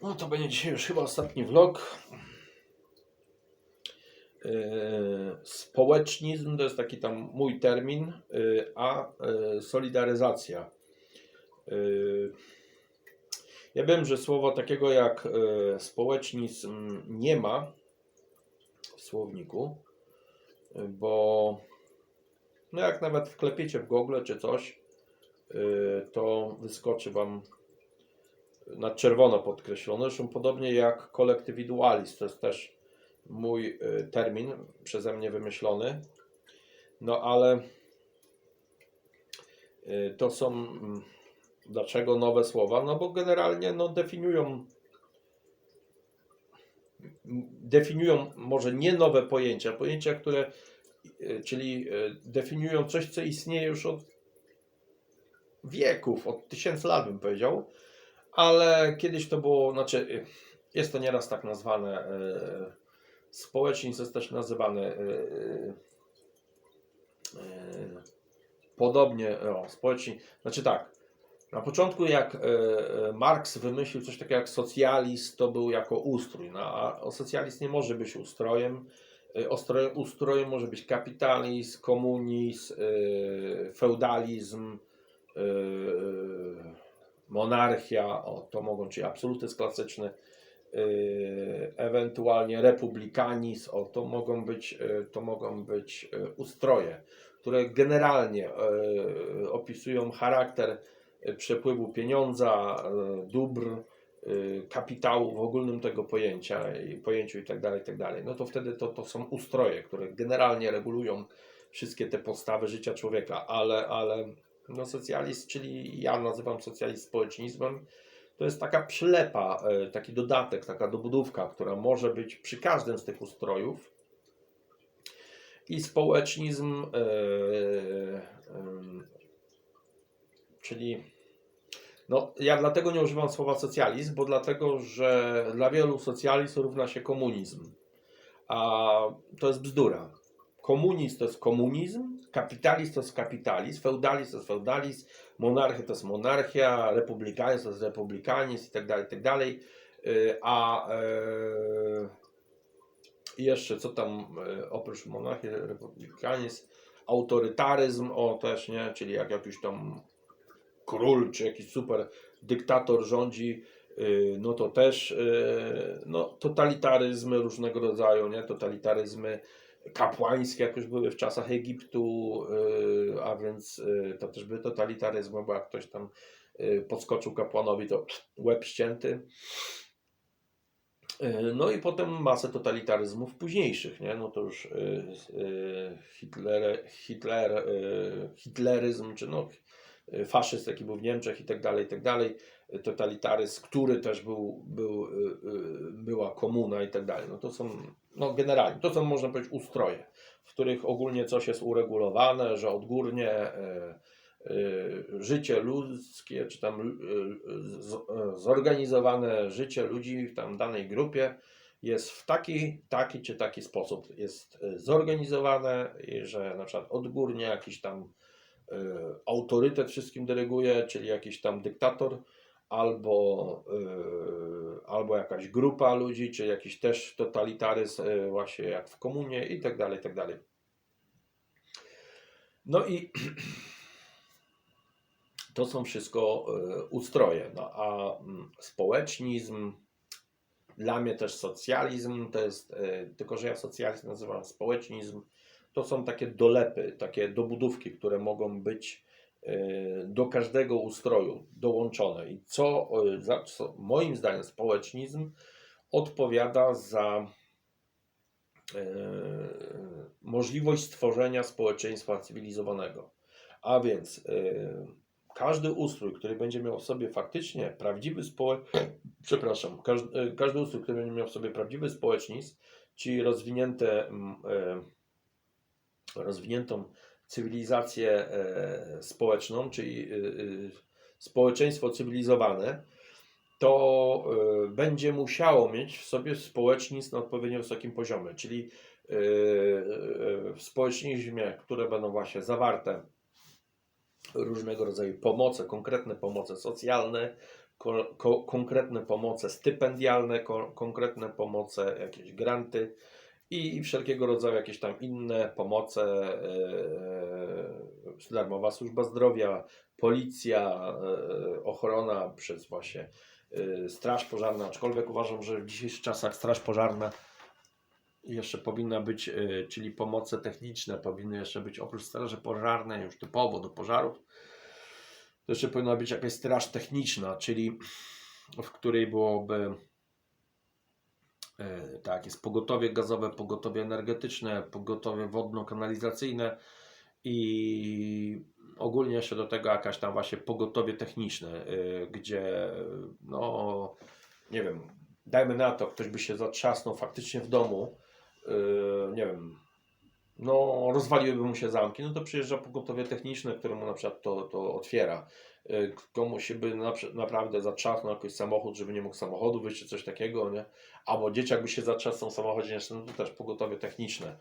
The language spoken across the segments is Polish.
No to będzie dzisiaj już chyba ostatni vlog. Yy, Społecznizm to jest taki tam mój termin, yy, a yy, solidaryzacja. Ja wiem, że słowa takiego jak społecznizm nie ma w słowniku, bo no jak nawet wklepiecie w Google czy coś, to wyskoczy Wam na czerwono podkreślone. Zresztą podobnie jak kolektywidualizm, to jest też mój y, termin przeze mnie wymyślony. No ale y, to są mm, dlaczego nowe słowa? No bo generalnie no, definiują definiują może nie nowe pojęcia, pojęcia, które y, czyli definiują coś, co istnieje już od wieków, od tysięcy lat bym powiedział, ale kiedyś to było, znaczy y, jest to nieraz tak nazwane, y, społecznizm jest też nazywany y, podobnie, o, społeczni, znaczy tak, na początku jak Marks wymyślił coś takiego jak socjalizm, to był jako ustrój, no, a socjalizm nie może być ustrojem, Ustrojem, ustrojem może być kapitalizm, komunizm, feudalizm, monarchia, o, to mogą, czyli absolutyzm klasyczny, y, ewentualnie republikanizm, o, to mogą być, y, to mogą być y, ustroje, które generalnie opisują charakter przepływu pieniądza, dóbr, kapitału w ogólnym tego pojęcia i pojęciu i tak dalej, i tak. No to wtedy to, to są ustroje, które generalnie regulują wszystkie te podstawy życia człowieka, ale, ale no socjalizm, czyli ja nazywam socjalizm społecznizmem, to jest taka przylepa, e, taki dodatek, taka dobudówka, która może być przy każdym z tych ustrojów. I społecznizm, e, em, czyli no, ja dlatego nie używam słowa socjalizm, bo dlatego, że dla wielu socjalizm równa się komunizm. A to jest bzdura. Komunizm to jest komunizm, kapitalizm to jest kapitalizm, feudalizm to jest feudalizm, monarchia to jest monarchia, republikanizm to jest republikanizm i tak dalej, i tak. Y, A e, jeszcze co tam e, oprócz monarchii, republikanizm, autorytaryzm, o też nie, czyli jak jakiś tam król czy jakiś super dyktator rządzi, y, no to też y, no, totalitaryzmy różnego rodzaju, nie? totalitaryzmy kapłańskie, jak już były w czasach Egiptu, y, a więc y, to też były totalitaryzmy, bo jak ktoś tam y, podskoczył kapłanowi, to łeb ścięty. No i potem masę totalitaryzmów późniejszych, nie? No to już Hitler, Hitler, hitleryzm, czy no faszyzm, jaki był w Niemczech i tak dalej, i tak dalej, totalitaryzm, który też był, był, y, y, była komuna i tak dalej. No to są, no generalnie, to są można powiedzieć ustroje, w których ogólnie coś jest uregulowane, że odgórnie y, życie ludzkie, czy tam zorganizowane życie ludzi w tam danej grupie jest w taki, taki czy taki sposób jest zorganizowane, i że na przykład odgórnie jakiś tam autorytet wszystkim dyryguje, czyli jakiś tam dyktator, albo, y, albo jakaś grupa ludzi, czy jakiś też totalitaryzm, y, właśnie jak w komunie i tak dalej, i tak dalej. No i to są wszystko y, ustroje. No a mm, społecznizm, dla mnie też socjalizm, to jest, tylko że ja socjalizm nazywam społecznizm, to są takie dolepy, takie dobudówki, które mogą być do każdego ustroju dołączone. I co, y, za co moim zdaniem społecznizm odpowiada za y, możliwość stworzenia społeczeństwa cywilizowanego. A więc każdy ustrój, który będzie miał w sobie faktycznie prawdziwy społek, przepraszam, każdy, każdy ustrój, który będzie miał w sobie prawdziwy społecznizm, czyli rozwinięte, rozwiniętą cywilizację e, społeczną, czyli y, y, społeczeństwo cywilizowane, to będzie musiało mieć w sobie społecznizm na odpowiednio wysokim poziomie, czyli w społecznizmie, które będą właśnie zawarte różnego rodzaju pomoce, konkretne pomoce socjalne, ko, konkretne pomoce stypendialne, ko, konkretne pomoce, jakieś granty i wszelkiego rodzaju jakieś tam inne pomoce, e, darmowa służba zdrowia, policja, e, ochrona przez właśnie e, straż pożarna, aczkolwiek uważam, że w dzisiejszych czasach straż pożarna jeszcze powinna być, e, czyli pomoce techniczne powinny jeszcze być oprócz straży pożarnej, już typowo do pożarów, to jeszcze powinna być jakaś straż techniczna, czyli w której byłoby e, tak, jest pogotowie gazowe, pogotowie energetyczne, pogotowie wodno-kanalizacyjne i ogólnie jeszcze do tego jakaś tam właśnie pogotowie techniczne, e, gdzie no nie wiem, dajmy na to, ktoś by się zatrzasnął faktycznie w domu, e, nie wiem, no rozwaliłyby mu się zamki, no to przyjeżdża pogotowie techniczne, które mu na przykład to, to otwiera. Y, Komuś by na, naprawdę zatrzasnął jakiś samochód, żeby nie mógł samochodu wyjść, czy coś takiego, nie? Albo dzieciak by się zatrzasnął w samochodzie, no to też pogotowie techniczne,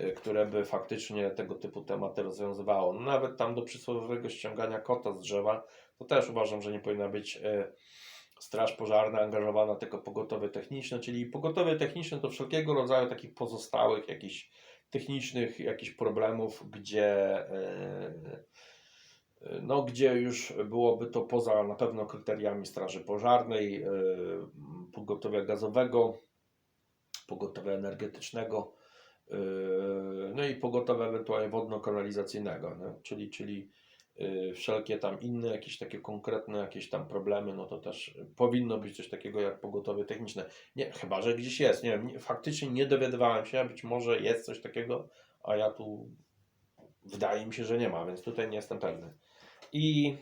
y, które by faktycznie tego typu tematy rozwiązywało. No, nawet tam do przysłowiowego ściągania kota z drzewa, to też uważam, że nie powinna być y, straż pożarna angażowana, tylko pogotowie techniczne, czyli pogotowie techniczne to wszelkiego rodzaju takich pozostałych jakichś technicznych jakichś problemów, gdzie, e, e, no, gdzie już byłoby to poza na pewno kryteriami Straży Pożarnej, e, pogotowia gazowego, pogotowia energetycznego, no i pogotowia ewentualnie wodno-kanalizacyjnego, nie? czyli, czyli wszelkie tam inne jakieś takie konkretne jakieś tam problemy, no to też powinno być coś takiego jak pogotowie techniczne. Nie, chyba, że gdzieś jest. Nie wiem, nie, faktycznie nie dowiadywałem się, być może jest coś takiego, a ja tu wydaje mi się, że nie ma, więc tutaj nie jestem pewny. I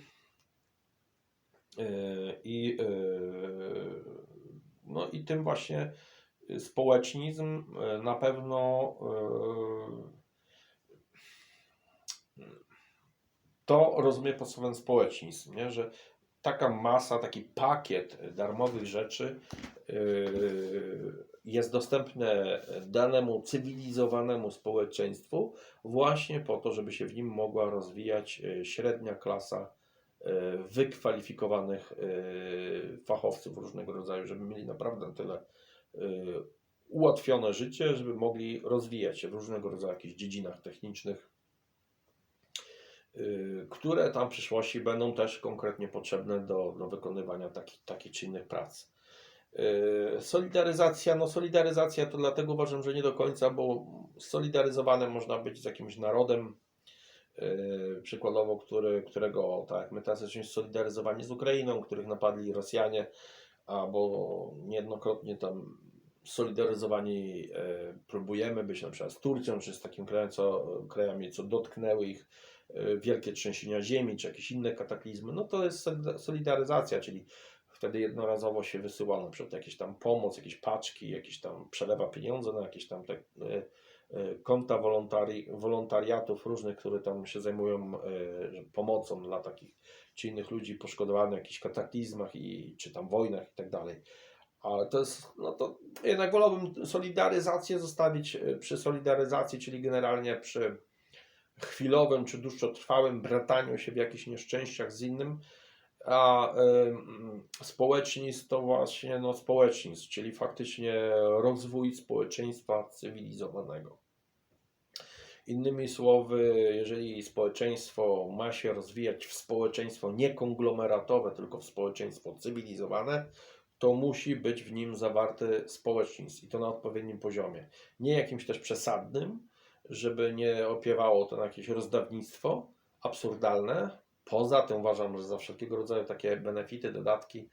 yy, i yy, no i tym właśnie społecznizm na pewno to rozumie pod słowem społecznizm, nie? że taka masa, taki pakiet darmowych rzeczy yy, jest dostępne danemu cywilizowanemu społeczeństwu właśnie po to, żeby się w nim mogła rozwijać yy, średnia klasa yy, wykwalifikowanych fachowców różnego rodzaju, żeby mieli naprawdę na tyle ułatwione życie, żeby mogli rozwijać się w różnego rodzaju jakichś dziedzinach technicznych, które tam w przyszłości będą też konkretnie potrzebne do, do wykonywania takich, takich czy innych prac. Y, Solidaryzacja, no solidaryzacja to dlatego uważam, że nie do końca, bo solidaryzowane można być z jakimś narodem, y, przykładowo, który, którego, tak my teraz jesteśmy solidaryzowani z Ukrainą, których napadli Rosjanie, albo niejednokrotnie tam solidaryzowani próbujemy być na przykład z Turcją, czy z takim krajem, co, krajami, co dotknęły ich wielkie trzęsienia ziemi, czy jakieś inne kataklizmy, no to jest solida- solidaryzacja, czyli wtedy jednorazowo się wysyła na przykład jakieś tam pomoc, jakieś paczki, jakieś tam przelewa pieniądze na jakieś tam te, e, e, konta wolontari, wolontariatów różnych, które tam się zajmują e, pomocą dla takich czy innych ludzi poszkodowanych w jakichś kataklizmach i czy tam wojnach i tak dalej. Ale to jest, no to jednak wolałbym solidaryzację zostawić e, przy solidaryzacji, czyli generalnie przy chwilowym czy dłuższotrwałym brataniu się w jakichś nieszczęściach z innym, a społecznizm to właśnie no, społecznizm, czyli faktycznie rozwój społeczeństwa cywilizowanego. Innymi słowy, jeżeli społeczeństwo ma się rozwijać w społeczeństwo nie konglomeratowe, tylko w społeczeństwo cywilizowane, to musi być w nim zawarty społecznizm i to na odpowiednim poziomie. Nie jakimś też przesadnym, żeby nie opiewało to na jakieś rozdawnictwo absurdalne. Poza tym uważam, że za wszelkiego rodzaju takie benefity, dodatki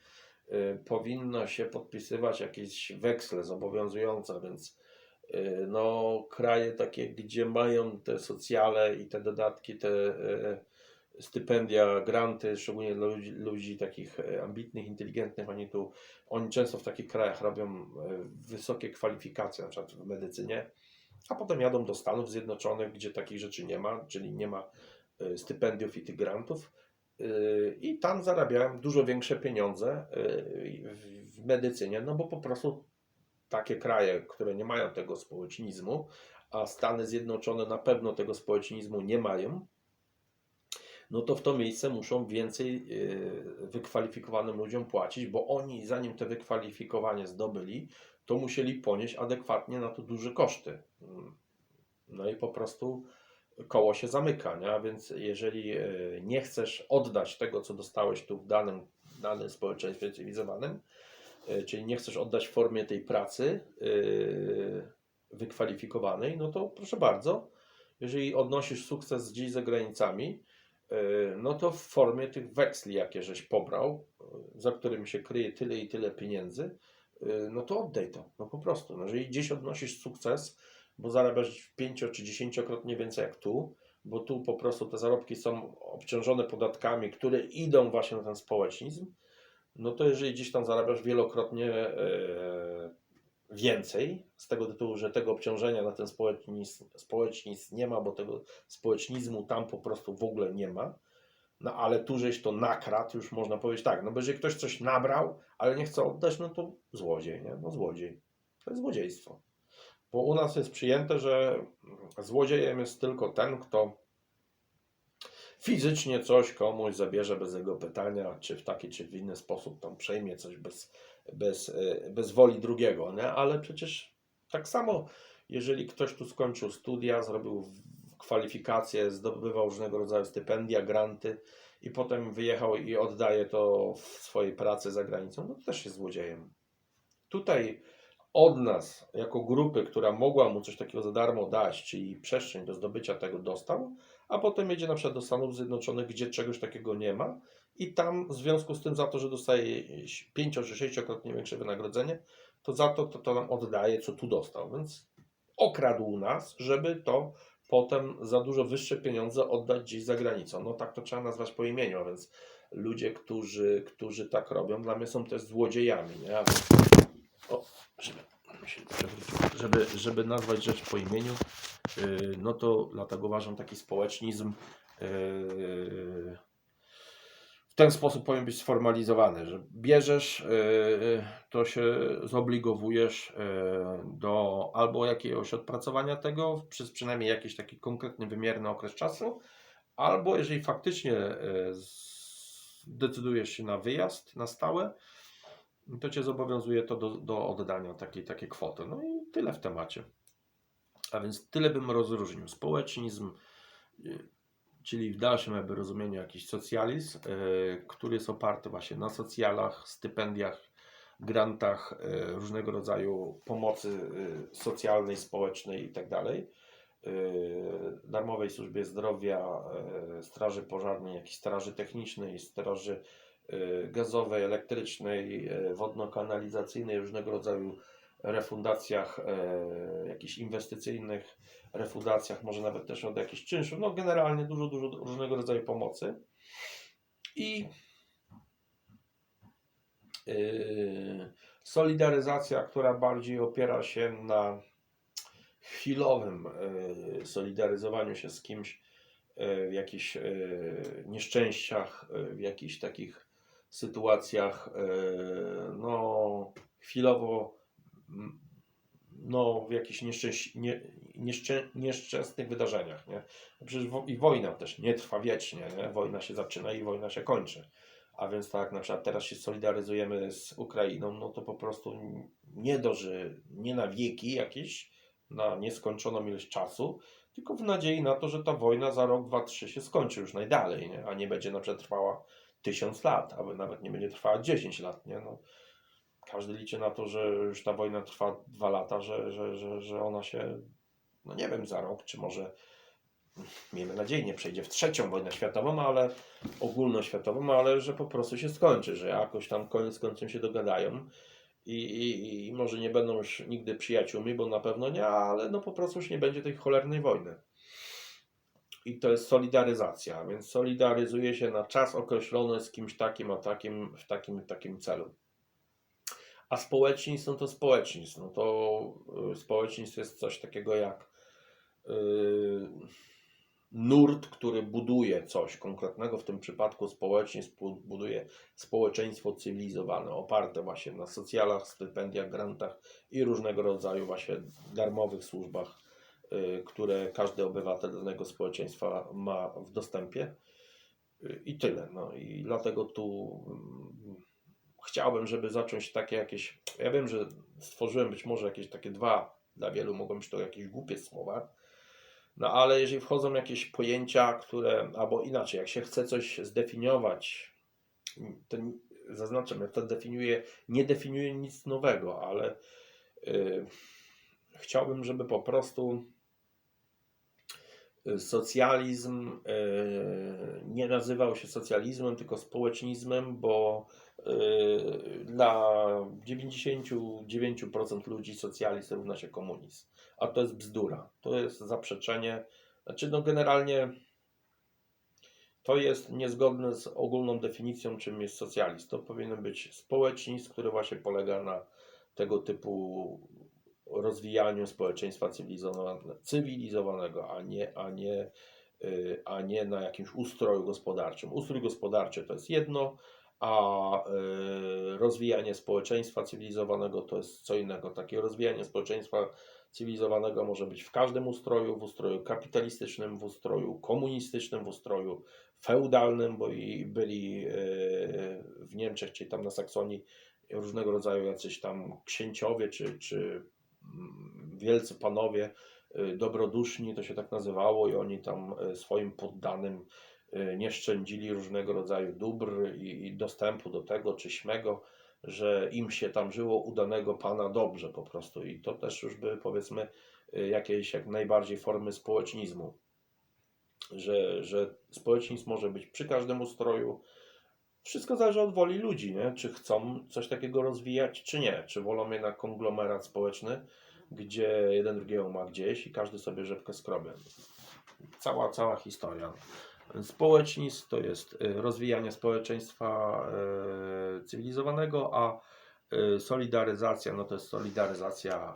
y, powinno się podpisywać jakieś weksle zobowiązujące, więc y, no, kraje takie, gdzie mają te socjale i te dodatki, te y, stypendia, granty, szczególnie dla ludzi, ludzi takich e, ambitnych, inteligentnych, oni tu, oni często w takich krajach robią e, wysokie kwalifikacje, na przykład w medycynie, a potem jadą do Stanów Zjednoczonych, gdzie takich rzeczy nie ma, czyli nie ma e, stypendiów i tych grantów. E, i tam zarabiają dużo większe pieniądze e, w, medycynie, no bo po prostu takie kraje, które nie mają tego społecznizmu, a Stany Zjednoczone na pewno tego społecznizmu nie mają, no to w to miejsce muszą więcej wykwalifikowanym ludziom płacić, bo oni zanim te wykwalifikowanie zdobyli, to musieli ponieść adekwatnie na to duże koszty. No i po prostu koło się zamyka, nie? A więc jeżeli yy, nie chcesz oddać tego, co dostałeś tu w danym, danym społeczeństwie cywilizowanym, yy, czyli nie chcesz oddać w formie tej pracy yy, wykwalifikowanej, no to proszę bardzo, jeżeli odnosisz sukces gdzieś za granicami, no to w formie tych weksli, jakie żeś pobrał, za którymi się kryje tyle i tyle pieniędzy, no to oddaj to, no po prostu. No, jeżeli gdzieś odnosisz sukces, bo zarabiasz pięcio czy dziesięciokrotnie więcej jak tu, bo tu po prostu te zarobki są obciążone podatkami, które idą właśnie na ten społecznizm, no to jeżeli gdzieś tam zarabiasz wielokrotnie e, więcej, z tego tytułu, że tego obciążenia na ten społecznizm, społecznizm nie ma, bo tego społecznizmu tam po prostu w ogóle nie ma, no ale tu żeś to nakradł, już można powiedzieć tak, no bo jeżeli ktoś coś nabrał, ale nie chce oddać, no to złodziej, nie? No złodziej. To jest złodziejstwo. Bo u nas jest przyjęte, że złodziejem jest tylko ten, kto fizycznie coś komuś zabierze bez jego pytania, czy w taki, czy w inny sposób tam przejmie coś bez, bez, e, bez woli drugiego, nie? Ale przecież tak samo, jeżeli ktoś tu skończył studia, zrobił kwalifikacje, zdobywał różnego rodzaju stypendia, granty i potem wyjechał i oddaje to w swojej pracy za granicą, no to też jest złodziejem. Tutaj od nas, jako grupy, która mogła mu coś takiego za darmo dać, czyli przestrzeń do zdobycia tego dostał, a potem jedzie na przykład do Stanów Zjednoczonych, gdzie czegoś takiego nie ma i tam w związku z tym za to, że dostaje pięcio czy sześciokrotnie większe wynagrodzenie, to za to, to to nam oddaje, co tu dostał. Więc okradł nas, żeby to potem za dużo wyższe pieniądze oddać gdzieś za granicą. No tak to trzeba nazwać po imieniu, a więc ludzie, którzy, którzy tak robią, dla mnie są też złodziejami. Nie? O, żeby, żeby, żeby nazwać rzecz po imieniu, yy, no to dlatego uważam taki społecznizm yy, w ten sposób powinien być sformalizowany, że bierzesz, yy, to się zobligowujesz yy, do albo jakiegoś odpracowania tego przez przynajmniej jakiś taki konkretny, wymierny okres czasu, albo jeżeli faktycznie zdecydujesz się na wyjazd na stałe, to cię zobowiązuje to do, do oddania takiej, takiej kwoty. No i tyle w temacie. A więc tyle bym rozróżnił. Społecznizm, y, czyli w dalszym jakby rozumieniu jakiś socjalizm, y, który jest oparty właśnie na socjalach, stypendiach, grantach, y, różnego rodzaju pomocy y, socjalnej, społecznej itd. y, darmowej służbie zdrowia, straży pożarnej, jakiejś straży technicznej, straży gazowej, elektrycznej, wodno-kanalizacyjnej, różnego rodzaju refundacjach y, jakichś inwestycyjnych, refundacjach, może nawet też od jakichś czynszów, no generalnie dużo, dużo różnego rodzaju pomocy. I y, solidaryzacja, która bardziej opiera się na chwilowym y, solidaryzowaniu się z kimś y, w jakichś y, nieszczęściach, y, w jakichś takich sytuacjach, no chwilowo, no w jakichś nieszczęś, nie, nieszczę, nieszczęsnych wydarzeniach, nie? No Przecież wo, i wojna też nie trwa wiecznie, nie? Wojna się zaczyna i wojna się kończy. A więc tak, na przykład teraz się solidaryzujemy z Ukrainą, no to po prostu nie doży, nie na wieki jakieś, na nieskończoną ilość czasu, tylko w nadziei na to, że ta wojna za rok, dwa, trzy się skończy już najdalej, nie? a nie będzie na przykład trwała tysiąc lat, albo nawet nie będzie trwała 10 lat. Nie? No, każdy liczy na to, że już ta wojna trwa dwa lata, że, że, że, że ona się, no nie wiem, za rok, czy może miejmy nadzieję, nie przejdzie w trzecią wojnę światową, ale ogólnoświatową, ale że po prostu się skończy, że jakoś tam koniec końcem się dogadają i, i, i może nie będą już nigdy przyjaciółmi, bo na pewno nie, ale no po prostu już nie będzie tej cholernej wojny. I to jest solidaryzacja, więc solidaryzuje się na czas określony z kimś takim, a takim, w takim, takim celu. A społeczeństwo no to społeczeństwo. No to y, społeczeństwo jest coś takiego jak yy, nurt, który buduje coś konkretnego, w tym przypadku społeczeństwo buduje społeczeństwo cywilizowane, oparte właśnie na socjalach, stypendiach, grantach i różnego rodzaju właśnie darmowych służbach, y, które każdy obywatel danego społeczeństwa ma w dostępie. y, i tyle. No i dlatego tu mm, chciałbym, żeby zacząć takie jakieś. Ja wiem, że stworzyłem być może jakieś takie dwa, dla wielu mogą być to jakieś głupie słowa. No ale jeżeli wchodzą jakieś pojęcia, które, albo inaczej, jak się chce coś zdefiniować, to zaznaczam, ja to definiuję, nie definiuję nic nowego, ale y, chciałbym, żeby po prostu y, socjalizm y, nie nazywał się socjalizmem, tylko społecznizmem, bo dla 99% ludzi socjalizm równa się komunizm. A to jest bzdura. To jest zaprzeczenie. Znaczy, no generalnie to jest niezgodne z ogólną definicją, czym jest socjalizm. To powinien być społecznizm, który właśnie polega na tego typu rozwijaniu społeczeństwa cywilizowane- cywilizowanego, a nie, a nie, y, a nie na jakimś ustroju gospodarczym. Ustrój gospodarczy to jest jedno, a y, rozwijanie społeczeństwa cywilizowanego to jest co innego. Takie rozwijanie społeczeństwa cywilizowanego może być w każdym ustroju, w ustroju kapitalistycznym, w ustroju komunistycznym, w ustroju feudalnym, bo i byli y, w Niemczech, czy tam na Saksonii różnego rodzaju jacyś tam księciowie, czy, czy mm, wielcy panowie y, dobroduszni, to się tak nazywało, i oni tam swoim poddanym nie szczędzili różnego rodzaju dóbr i, i dostępu do tego czy śmego, że im się tam żyło udanego pana dobrze po prostu. I to też już były powiedzmy y, jakieś jak najbardziej formy społecznizmu. Że, że społecznizm może być przy każdym ustroju. Wszystko zależy od woli ludzi, nie? czy chcą coś takiego rozwijać, czy nie. Czy wolą jednak konglomerat społeczny, gdzie jeden drugiego ma gdzieś i każdy sobie rzepkę skrobie. Cała, cała historia. Społecznizm to jest y, rozwijanie społeczeństwa y, cywilizowanego, a y, solidaryzacja no to jest solidaryzacja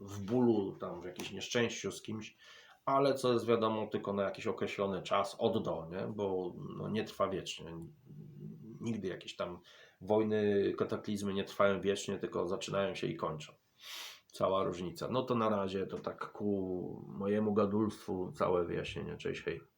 w bólu, tam w jakimś nieszczęściu z kimś, ale co jest wiadomo tylko na jakiś określony czas od do, nie? bo no, nie trwa wiecznie. Nigdy jakieś tam wojny, kataklizmy nie trwają wiecznie, tylko zaczynają się i kończą. Cała różnica. No to na razie to tak ku mojemu gadulstwu całe wyjaśnienie. Cześć, hej.